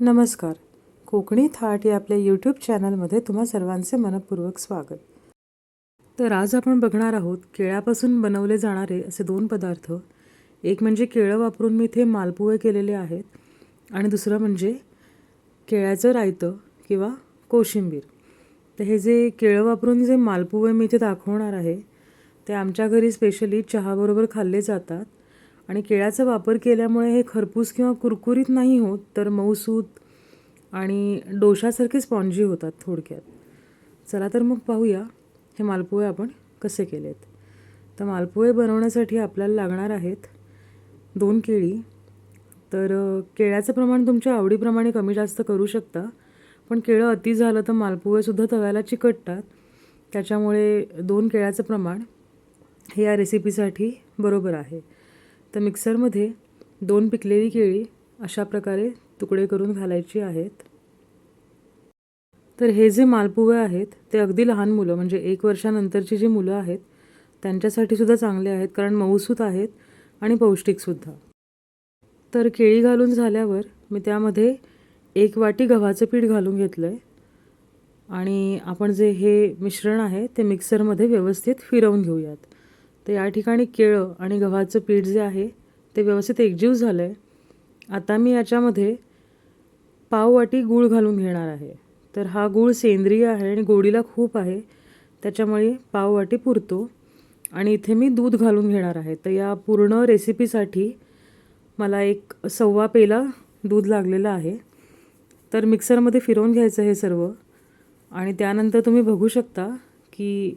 नमस्कार. कोकणी थाट या आपल्या यूट्यूब चॅनलमध्ये तुम्हा सर्वांचे मनपूर्वक स्वागत. तर आज आपण बघणार आहोत केळ्यापासून बनवले जाणारे असे दोन पदार्थ. एक म्हणजे केळं वापरून मी इथे मालपुवे केलेले आहेत आणि दुसरं म्हणजे केळ्याचं रायतं किंवा कोशिंबीर. तर हे जे केळं वापरून जे मालपुवे मी इथे दाखवणार आहे ते आमच्या घरी स्पेशली चहाबरोबर खाल्ले जातात. आणि केळ्याचा वापर केल्यामुळे हे खरपूस किंवा कुरकुरीत नाही होत तर मऊसूत आणि डोशासारखे स्पॉन्जी होतात थोडक्यात. चला तर मग पाहूया हे मालपोहे आपण कसे केलेत. तर मालपोहे बनवण्यासाठी आपल्याला लागणार आहेत दोन केळी. तर केळ्याचं प्रमाण तुमच्या आवडीप्रमाणे कमी जास्त करू शकता पण केळं अति झालं तर मालपोहेसुद्धा तव्याला चिकटतात. त्याच्यामुळे दोन केळ्याचं प्रमाण हे या रेसिपीसाठी बरोबर आहे. तर मिक्सरमध्ये दोन पिकलेली केळी अशा प्रकारे तुकडे करून घालायची आहेत. तर हे जे मालपुवे आहेत ते अगदी लहान मुलं म्हणजे एक वर्षानंतरची जी मुलं आहेत त्यांच्यासाठी सुद्धा चांगले आहेत कारण मऊसूत आहेत आणि पौष्टिकसुद्धा तर केळी घालून झाल्यावर मी त्यामध्ये एक वाटी गव्हाचं पीठ घालून घेतलं आहे आणि आपण जे हे मिश्रण आहे ते मिक्सरमध्ये व्यवस्थित फिरवून घेऊयात. तर या ठिकाणी केळं आणि गव्हाचं पीठ जे आहे ते व्यवस्थित एकजीव झालं आहे आता मी याच्यामध्ये पाववाटी गूळ घालून घेणार आहे. तर हा गूळ सेंद्रिय आहे आणि गोडीला खूप आहे. त्याच्यामुळे पाववाटी पुरतो. आणि इथे मी दूध घालून घेणार आहे. तर या पूर्ण रेसिपीसाठी मला एक सव्वा पेला दूध लागलेलं आहे. तर मिक्सरमध्ये फिरवून घ्यायचं हे सर्व. आणि त्यानंतर तुम्ही बघू शकता की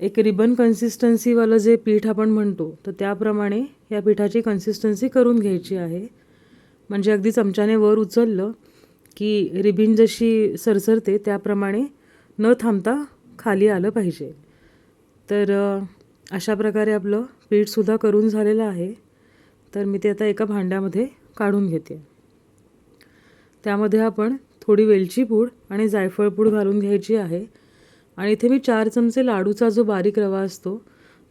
एक रिबन कन्सिस्टन्सीवालं जे पीठ आपण म्हणतो तर त्याप्रमाणे या पिठाची कन्सिस्टन्सी करून घ्यायची आहे. म्हणजे अगदी चमच्याने वर उचललं की रिबिन जशी सरसरते त्याप्रमाणे न थांबता खाली आलं पाहिजे. तर अशा प्रकारे आपलं पीठसुद्धा करून झालेलं आहे. तर मी ते आता एका भांड्यामध्ये काढून घेते. त्यामध्ये आपण थोडी वेलची पूड आणि जायफळ पूड घालून घ्यायची आहे. आणि इथे मी चार चमचे लाडूचा जो बारीक रवा असतो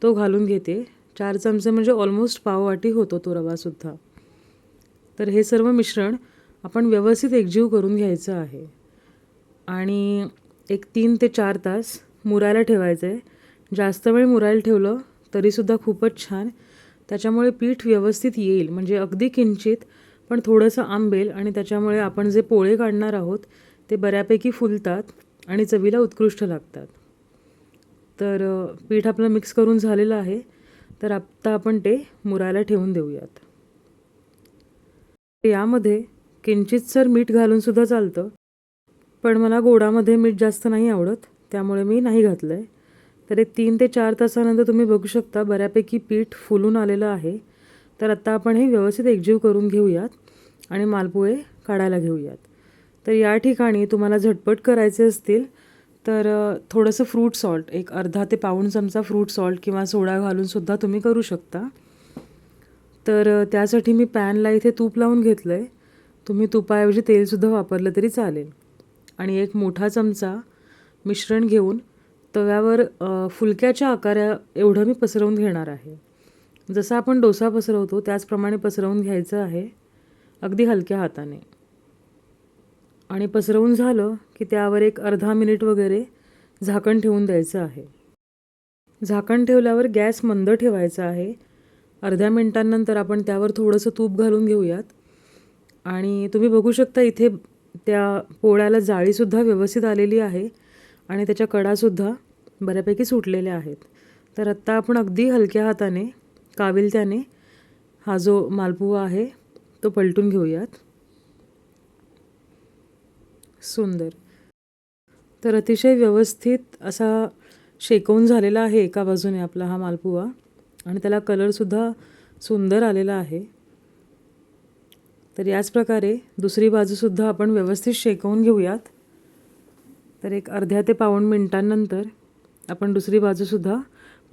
तो घालून घेते. चार चमचे म्हणजे ऑलमोस्ट पाववाटी होतो तो रवासुद्धा तर हे सर्व मिश्रण आपण व्यवस्थित एकजीव करून घ्यायचं आहे. आणि एक तीन ते चार तास मुरायला ठेवायचं आहे जास्त वेळ मुरायला ठेवलं तरीसुद्धा खूपच छान. त्याच्यामुळे पीठ व्यवस्थित येईल. म्हणजे अगदी किंचित पण थोडंसं आंबेल आणि त्याच्यामुळे आपण जे पोळे काढणार आहोत ते बऱ्यापैकी फुलतात. आणि चवीला उत्कृष्ट लागतात. तर पीठ आपलं मिक्स करून झालेलं आहे. तर आत्ता आपण ते मुरायला ठेवून देऊयात. यामध्ये किंचित सर मीठ घालूनसुद्धा चालतं. पण मला गोडामध्ये मीठ जास्त नाही आवडत त्यामुळे मी नाही घातलं आहे तर एक तीन ते चार तासानंतर तुम्ही बघू शकता बऱ्यापैकी पीठ फुलून आलेलं आहे. तर आत्ता आपण हे व्यवस्थित एकजीव करून घेऊयात आणि मालपुळे काढायला घेऊयात. तर या ठिकाणी तुम्हाला झटपट करायचे असतील तर थोडंसं फ्रूट सॉल्ट एक अर्धा ते पाऊण चमचा फ्रूट सॉल्ट किंवा सोडा घालूनसुद्धा तुम्ही करू शकता. तर त्यासाठी मी पॅनला इथे तूप लावून घेतलं आहे तुम्ही तुपाऐवजी तेलसुद्धा वापरलं तरी चालेल. आणि एक मोठा चमचा मिश्रण घेऊन तव्यावर फुलक्याच्या आकारा एवढं मी पसरवून घेणार आहे. जसं आपण डोसा पसरवतो त्याचप्रमाणे पसरवून घ्यायचं आहे अगदी हलक्या हाताने. आणि पसरवून झालं की त्यावर एक अर्धा मिनिट वगैरे झाकण ठेवून द्यायचं आहे. झाकण ठेवल्यावर गॅस मंद ठेवायचा आहे. अर्ध्या मिनिटांनंतर आपण त्यावर थोडंसं तूप घालून घेऊयात. आणि तुम्ही बघू शकता इथे त्या पोळ्याला जाळीसुद्धा व्यवस्थित आलेली आहे आणि त्याच्या कडासुद्धा बऱ्यापैकी सुटलेल्या आहेत. तर आत्ता आपण अगदी हलक्या हाताने काविलत्याने हा जो मालपुवा आहे तो पलटून घेऊयात. सुंदर. तर अतिशय व्यवस्थित असा शेकवून झालेला आहे एका बाजूने आपला हा मालपुवा आणि त्याला कलरसुद्धा सुंदर आलेला आहे. तर याच प्रकारे दुसरी बाजूसुद्धा आपण व्यवस्थित शेकवून घेऊयात. तर एक अर्ध्या ते पाऊण मिनटांनंतर आपण दुसरी बाजूसुद्धा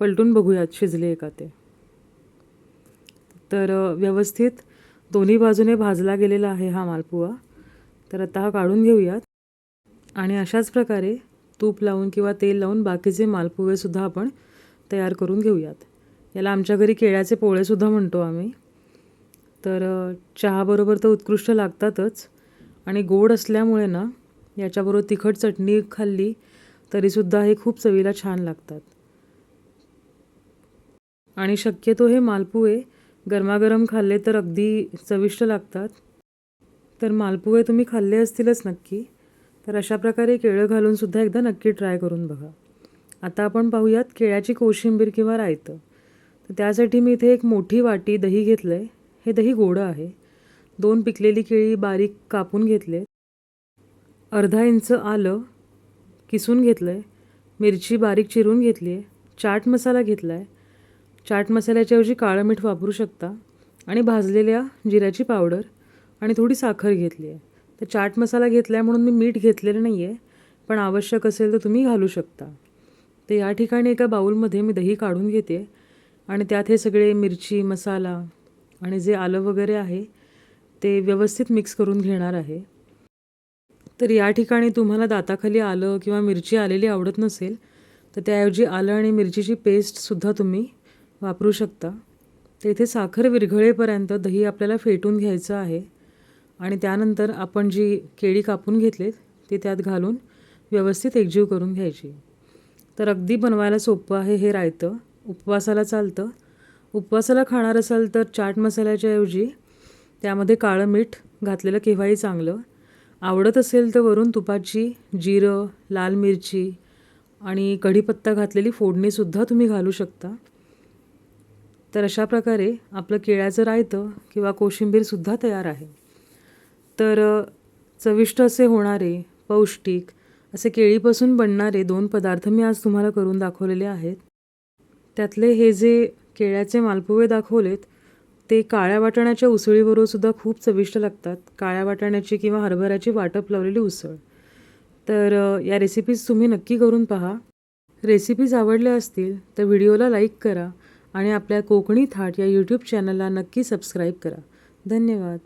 पलटून बघूयात शिजले आहे का ते. तर व्यवस्थित दोन्ही बाजूने भाजला गेलेला आहे हा मालपुवा. तर आता हा काढून घेऊयात. आणि अशाच प्रकारे तूप लावून किंवा तेल लावून बाकीचे मालपुवेसुद्धा आपण तयार करून घेऊयात. याला आमच्या घरी केळ्याचे पोळेसुद्धा म्हणतो आम्ही. तर चहाबरोबर तर उत्कृष्ट लागतातच. आणि गोड असल्यामुळे ना याच्याबरोबर तिखट चटणी खाल्ली तरीसुद्धा हे खूप चवीला छान लागतात. आणि शक्यतो हे मालपुवे गरमागरम खाल्ले तर अगदी चविष्ट लागतात. तर मालपुवे तुम्ही खाल्ले असतीलच नक्की. तर अशा प्रकारे केळं घालूनसुद्धा एकदा नक्की ट्राय करून बघा. आता आपण पाहूयात केळ्याची कोशिंबीर किंवा रायतं. तर त्यासाठी मी इथे एक मोठी वाटी दही घेतलं आहे हे दही गोडं आहे. दोन पिकलेली केळी बारीक कापून घेतले अर्धा इंच आलं किसून घेतलं आहे मिरची बारीक चिरून घेतली आहे चाट मसाला घेतला आहे चाट मसाल्याच्याऐवजी काळं मीठ वापरू शकता. आणि भाजलेल्या जिऱ्याची पावडर आणि थोडी साखर घेतली आहे तर चाट मसाला घेतला आहे म्हणून मी मीठ घेतलेलं नाही आहे पण आवश्यक असेल तर तुम्ही घालू शकता. तर या ठिकाणी एका बाऊलमध्ये मी दही काढून घेते आणि त्यात हे सगळे मिरची मसाला आणि जे आलं वगैरे आहे ते व्यवस्थित मिक्स करून घेणार आहे. तर या ठिकाणी तुम्हाला दाताखाली आलं किंवा मिरची आलेली आवडत नसेल तर त्याऐवजी आलं आणि मिरचीची पेस्टसुद्धा तुम्ही वापरू शकता. तर इथे साखर विरघळेपर्यंत दही आपल्याला फेटून घ्यायचं आहे. आणि त्यानंतर आपण जी केळी कापून घेतलीत ती त्यात घालून व्यवस्थित एकजीव करून घ्यायची. तर अगदी बनवायला सोपं आहे हे रायतं. उपवासाला चालतं. उपवासाला खाणार असाल तर चाट मसाल्याच्या ऐवजी त्यामध्ये काळं मीठ घातलेलं केव्हाही चांगलं. आवडत असेल तर वरून तुपाची जिरं लाल मिरची आणि कढीपत्ता घातलेली फोडणीसुद्धा तुम्ही घालू शकता. तर अशा प्रकारे आपलं केळ्याचं रायतं किंवा कोशिंबीरसुद्धा तयार आहे. तर चविष्ट असे होणारे पौष्टिक असे केळीपासून बनणारे दोन पदार्थ मी आज तुम्हाला करून दाखवलेले आहेत. त्यातले हे जे केळ्याचे मालपुवे दाखवलेत ते काळ्या वाटाण्याच्या उसळीबरोबर सुद्धा खूप चविष्ट लागतात. काळ्या वाटाण्याची किंवा हरभऱ्याची वाटप लावलेली उसळ. तर या रेसिपीज तुम्ही नक्की करून पहा. रेसिपीज आवडल्या असतील तर व्हिडिओला लाईक करा आणि आपल्या कोकणी थाट या यूट्यूब चॅनलला नक्की सबस्क्राईब करा. धन्यवाद.